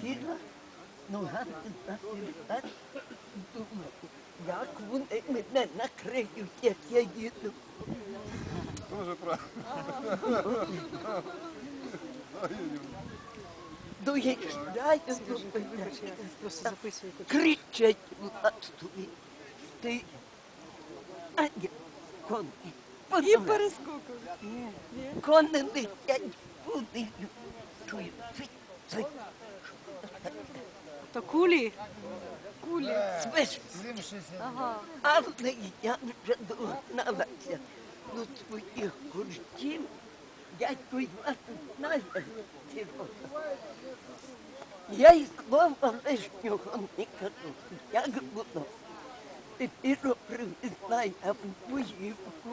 Сіла, нога хребет, думаю, як вони мене накриють, як я їду. Тоже правильно. Доїжджаю, Просто записую. кричать влаштові. Ти, а ні, коні. І Подумай, перескокую. кони летять То кулі? Кулі. Смеш, Ага. але я вже догналася до своїх куртів. Дядько Іван знає цього. Я й слова лишнього не кажу. Як було? Тепер привезла я в Буївку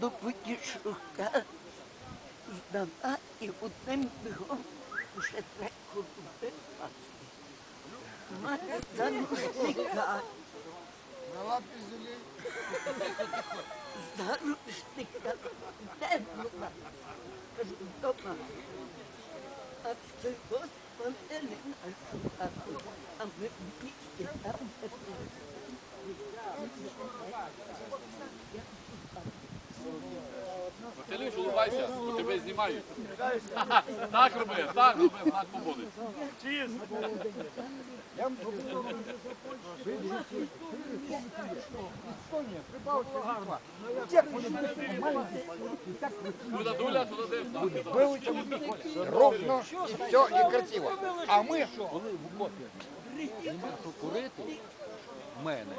до Потішука. Здала і одним бігом Мати заручника. Заручника. Де була? Кажу, Дома. А це Господи, нашу хату. А ми в місті там не. Василюш, улыбайся, тебе знімають. Так так роби, так побудуть. Туди дуля, туди дивишся. Ровно і все, і красиво. А мы Коли в копі, що курити, в мене,